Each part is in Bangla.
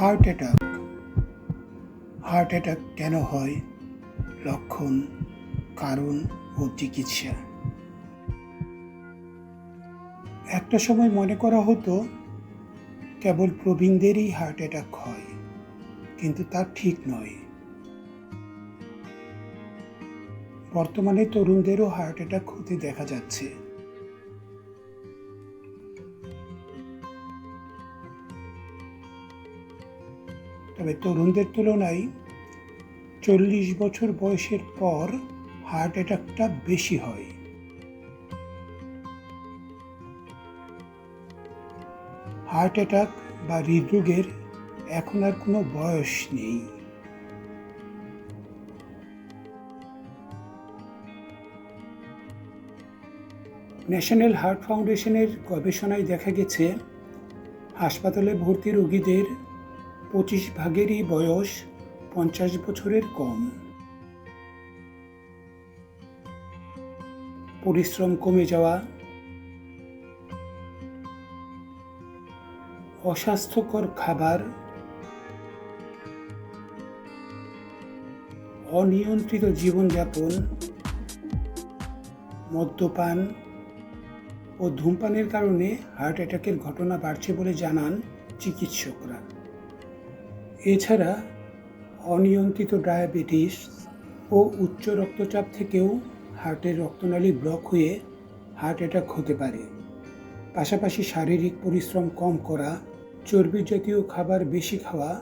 Heart attack. হার্ট অ্যাটাক কেন হয়? লক্ষণ, কারণ ও চিকিৎসা। একটা সময় মনে করা হতো, কেবল প্রবীণদেরই হার্ট অ্যাটাক হয়, কিন্তু তা ঠিক নয়। বর্তমানে তরুণদেরও হার্ট অ্যাটাক হতে দেখা যাচ্ছে। তবে তরুণদের তুলনায় চল্লিশ বছর বয়সের পর হার্ট অ্যাটাকটা বেশি হয়। হার্ট অ্যাটাক বা হৃদরোগের এখন আর কোনো বয়স নেই। ন্যাশনাল হার্ট ফাউন্ডেশনের গবেষণায় দেখা গেছে, হাসপাতালে ভর্তি রোগীদের পঁচিশ ভাগেরই বয়স পঞ্চাশ বছরের কম। পরিশ্রম কমে যাওয়া। অস্বাস্থ্যকর খাবার। অনিয়ন্ত্রিত জীবনযাপন। মদ্যপান ও ধূমপানের কারণে হার্ট অ্যাটাকের ঘটনা বাড়ছে বলে জানান চিকিৎসকরা। এছাড়া অনিয়ন্ত্রিত ডায়াবেটিস ও উচ্চ রক্তচাপ থেকেও হার্টের রক্তনালী ব্লক হয়ে হার্ট অ্যাটাক হতে পারে। পাশাপাশি শারীরিক পরিশ্রম কম করা, চর্বি জাতীয় খাবার বেশি খাওয়া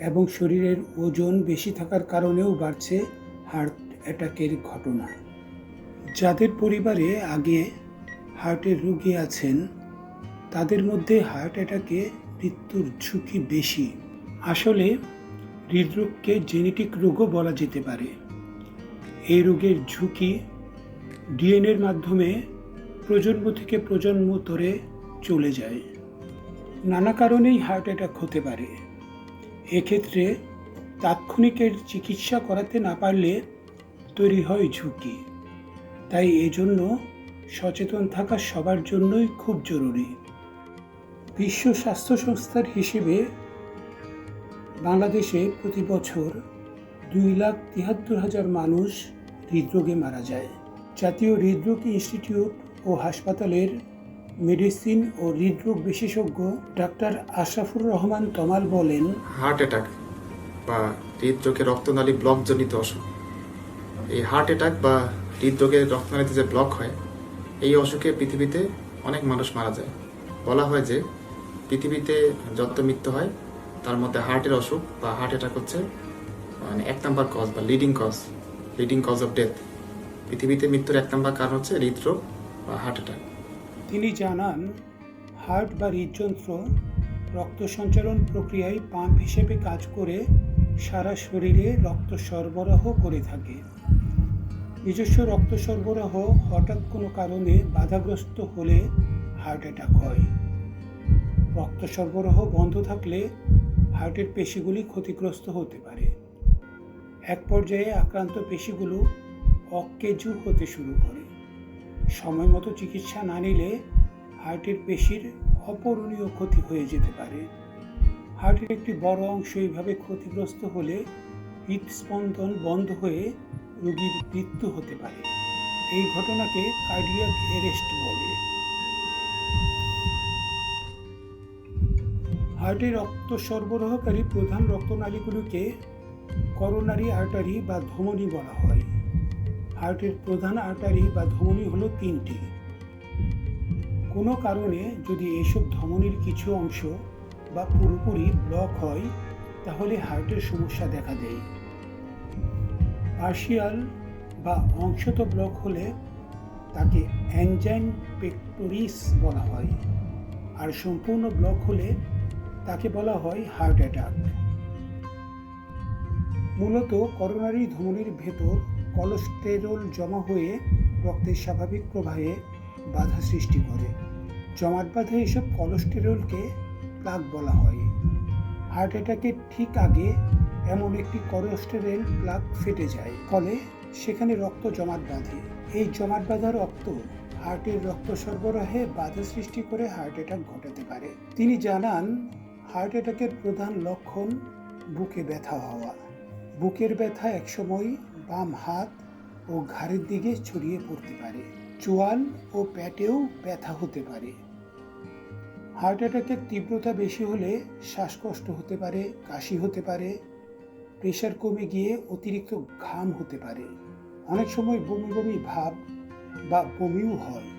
এবং শরীরের ওজন বেশি থাকার কারণেও বাড়ছে হার্ট অ্যাটাকের ঘটনা। যাদের পরিবারে আগে হার্টের রোগী আছেন, তাদের মধ্যে হার্ট অ্যাটাকে মৃত্যুর ঝুঁকি বেশি। আসলে হৃদরোগকে জেনেটিক রোগও বলা যেতে পারে। এই রোগের ঝুঁকি ডিএনএর মাধ্যমে প্রজন্ম থেকে প্রজন্ম ধরে চলে যায়। নানা কারণেই হার্ট অ্যাটাক হতে পারে। এক্ষেত্রে তাৎক্ষণিকের চিকিৎসা করাতে না পারলে তৈরি হয় ঝুঁকি। তাই এজন্য সচেতন থাকা সবার জন্যই খুব জরুরি। বিশ্ব স্বাস্থ্য সংস্থার হিসেবে বাংলাদেশে প্রতি বছর দুই লাখ তিয়াত্তর হাজার মানুষ হৃদরোগে মারা যায়। জাতীয় হৃদরোগ ইনস্টিটিউট ও হাসপাতালের মেডিসিন ও হৃদরোগ বিশেষজ্ঞ ডাক্তার আশরাফুর রহমান তমাল বলেন, হার্ট অ্যাটাক বা হৃদরোগে রক্তনালী ব্লকজনিত অসুখ। এই হার্ট অ্যাটাক বা হৃদরোগের রক্তনালীতে যে ব্লক হয়, এই অসুখে পৃথিবীতে অনেক মানুষ মারা যায়। বলা হয় যে পৃথিবীতে যত মৃত্যু হয় তার মধ্যে হার্টের অসুখ বা হার্ট অ্যাটাক হচ্ছে মানে এক নাম্বার কজ বা leading cause leading cause of death পৃথিবীতে মৃত্যুর এক নাম্বার কারণ হচ্ছে হৃদরোগ বা হার্ট অ্যাটাক তিনি জানান, হার্ট বা হৃদযন্ত্র রক্ত সঞ্চালন প্রক্রিয়ায় পাম্প হিসেবে কাজ করে সারা শরীরে রক্ত সরবরাহ করে থাকে। নিজস্ব রক্ত সরবরাহ হঠাৎ কোনো কারণে বাধাগ্রস্ত হলে হার্ট অ্যাটাক হয়। রক্ত সরবরাহ বন্ধ থাকলে হার্টের পেশিগুলি ক্ষতিগ্রস্ত হতে পারে। এক পর্যায়ে আক্রান্ত পেশিগুলো অকেজু হতে শুরু করে। সময় মতো চিকিৎসা না নিলে হার্টের পেশির অপূরণীয় ক্ষতি হয়ে যেতে পারে। হার্টের একটি বড় অংশ এইভাবে ক্ষতিগ্রস্ত হলে হৃদস্পন্দন বন্ধ হয়ে রোগীর মৃত্যু হতে পারে। এই ঘটনাকে কার্ডিয়াক অ্যারেস্ট বলে। হার্টে রক্ত সরবরাহকারী প্রধান রক্তনালীগুলোকে করোনারি আর্টারি বা ধমনী বলা হয়। হার্টের প্রধান আর্টারি বা ধমনী হলো তিনটি। কোনো কারণে যদি এসব ধমনীর কিছু অংশ বা পুরোপুরি ব্লক হয়, তাহলে হার্টের সমস্যা দেখা দেয়। পার্শিয়াল বা অংশত ব্লক হলে তাকে অ্যাঞ্জাইন পেক্টোরিস বলা হয়। আর সম্পূর্ণ ব্লক হলে তাকে বলা হয় হার্ট অ্যাটাক। মূলত করোনারি ধমনির ভেতর কোলেস্টেরল জমা হয়ে রক্তের স্বাভাবিক প্রবাহে বাধা সৃষ্টি করে। জমাট বাঁধা এসব কোলেস্টেরলকে প্লাক বলা হয়। হার্ট অ্যাটাকের ঠিক আগে এমন একটি কোলেস্টেরল প্লাক ফেটে যায়, ফলে সেখানে রক্ত জমাট বাঁধে। এই জমাট বাঁধা রক্ত হার্টের রক্ত সরবরাহে বাধা সৃষ্টি করে হার্ট অ্যাটাক ঘটাতে পারে। তিনি জানান হার্ট অ্যাটাকের প্রধান লক্ষণ বুকে ব্যথা হওয়া। বুকের ব্যথা একসময় বাম হাত ও ঘাড়ের দিকে ছড়িয়ে পড়তে পারে। চোয়াল ও প্যাটেও ব্যথা হতে পারে। হার্ট অ্যাটাকের তীব্রতা বেশি হলে শ্বাসকষ্ট হতে পারে, কাশি হতে পারে, প্রেশার কমে গিয়ে অতিরিক্ত ঘাম হতে পারে। অনেক সময় বমি বমি ভাব বা বমিও হয়।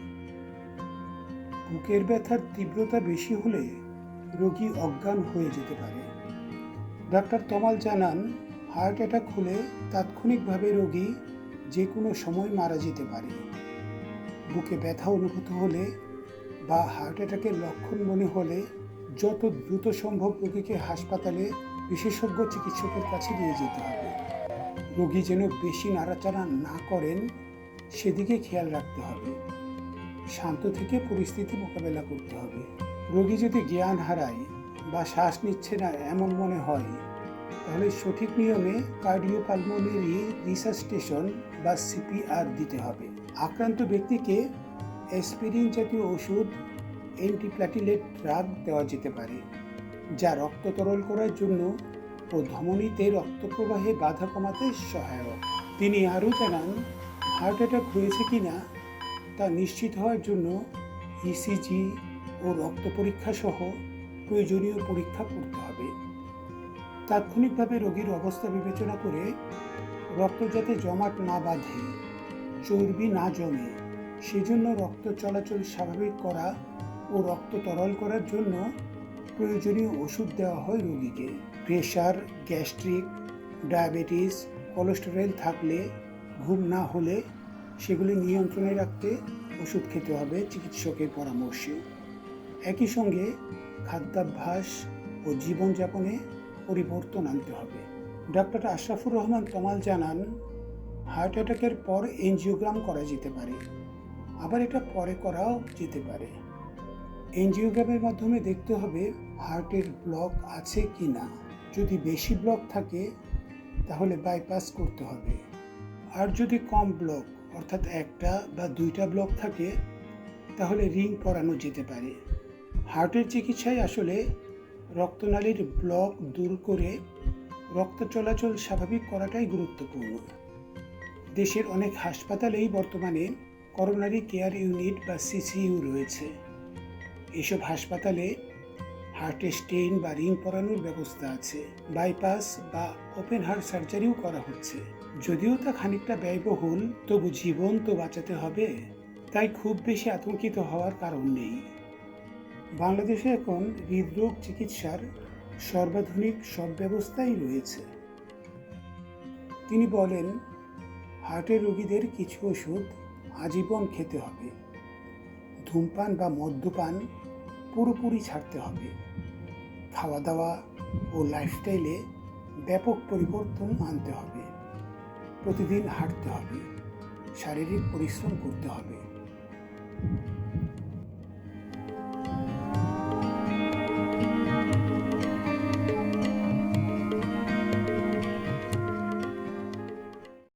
বুকের ব্যথার তীব্রতা বেশি হলে রোগী অজ্ঞান হয়ে যেতে পারে। ডাক্তার তমাল জানান, হার্ট অ্যাটাক হলে তাৎক্ষণিকভাবে রোগী যে কোনো সময় মারা যেতে পারে। বুকে ব্যথা অনুভূত হলে বা হার্ট অ্যাটাকের লক্ষণ মনে হলে যত দ্রুত সম্ভব রোগীকে হাসপাতালে বিশেষজ্ঞ চিকিৎসকের কাছে নিয়ে যেতে হবে। রোগী যেন বেশি নাড়াচাড়া না করেন, সেদিকে খেয়াল রাখতে হবে। শান্ত থেকে পরিস্থিতি মোকাবেলা করতে হবে। রোগী যদি জ্ঞান হারায় বা শ্বাস নিচ্ছে না এমন মনে হয়, তাহলে সঠিক নিয়মে কার্ডিওপালমোনারি রিসার্স্টেশন বা সিপিআর দিতে হবে। আক্রান্ত ব্যক্তিকে অ্যাসপিরিন জাতীয় ওষুধ অ্যান্টিপ্ল্যাটিলেট ড্রাগ দেওয়া যেতে পারে, যা রক্ত তরল করার জন্য ও ধমনীতে রক্ত প্রবাহে বাধা কমাতে সহায়ক। তিনি আরও জানান, হার্ট অ্যাটাক হয়েছে কি না তা নিশ্চিত হওয়ার জন্য ইসিজি ও রক্ত পরীক্ষা সহ প্রয়োজনীয় পরীক্ষা করতে হবে। তাৎক্ষণিকভাবে রোগীর অবস্থা বিবেচনা করে রক্ত যাতে জমাট না বাঁধে, চর্বি না জমে, সেজন্য রক্ত চলাচল স্বাভাবিক করা ও রক্ত তরল করার জন্য প্রয়োজনীয় ওষুধ দেওয়া হয় রোগীকে। প্রেশার, গ্যাস্ট্রিক, ডায়াবেটিস, কোলেস্টেরল থাকলে, ঘুম না হলে সেগুলি নিয়ন্ত্রণে রাখতে ওষুধ খেতে হবে চিকিৎসকের পরামর্শে। একই সঙ্গে খাদ্যাভ্যাস ও জীবনযাপনে পরিবর্তন আনতে হবে। ডক্টর আশরাফুর রহমান তমাল জানান, হার্ট অ্যাটাকের পর এনজিওগ্রাম করা যেতে পারে, আবার এটা পরে করাও যেতে পারে। এনজিওগ্রামের মাধ্যমে দেখতে হবে হার্টের ব্লক আছে কি না। যদি বেশি ব্লক থাকে, তাহলে বাইপাস করতে হবে। আর যদি কম ব্লক, অর্থাৎ একটা বা দুইটা ব্লক থাকে, তাহলে রিং পরানো যেতে পারে। হার্টের চিকিৎসায় আসলে রক্তনালীর ব্লক দূর করে রক্ত চলাচল স্বাভাবিক করাটাই গুরুত্বপূর্ণ। দেশের অনেক হাসপাতালেই বর্তমানে করোনারি কেয়ার ইউনিট বা সিসিইউ রয়েছে। এসব হাসপাতালে হার্টে স্টেইন বা রিং পরানোর ব্যবস্থা আছে। বাইপাস বা ওপেন হার্ট সার্জারিও করা হচ্ছে। যদিও তা খানিকটা ব্যয়বহুল, তবু জীবন তো বাঁচাতে হবে। তাই খুব বেশি আতঙ্কিত হওয়ার কারণ নেই। বাংলাদেশে এখন হৃদরোগ চিকিৎসার সর্বাধুনিক সব ব্যবস্থাই রয়েছে। তিনি বলেন হার্টের রোগীদের কিছু ওষুধ আজীবন খেতে হবে। ধূমপান বা মদ্যপান পুরোপুরি ছাড়তে হবে। খাওয়া দাওয়া ও লাইফস্টাইলে ব্যাপক পরিবর্তন আনতে হবে। প্রতিদিন হাঁটতে হবে। শারীরিক পরিশ্রম করতে হবে।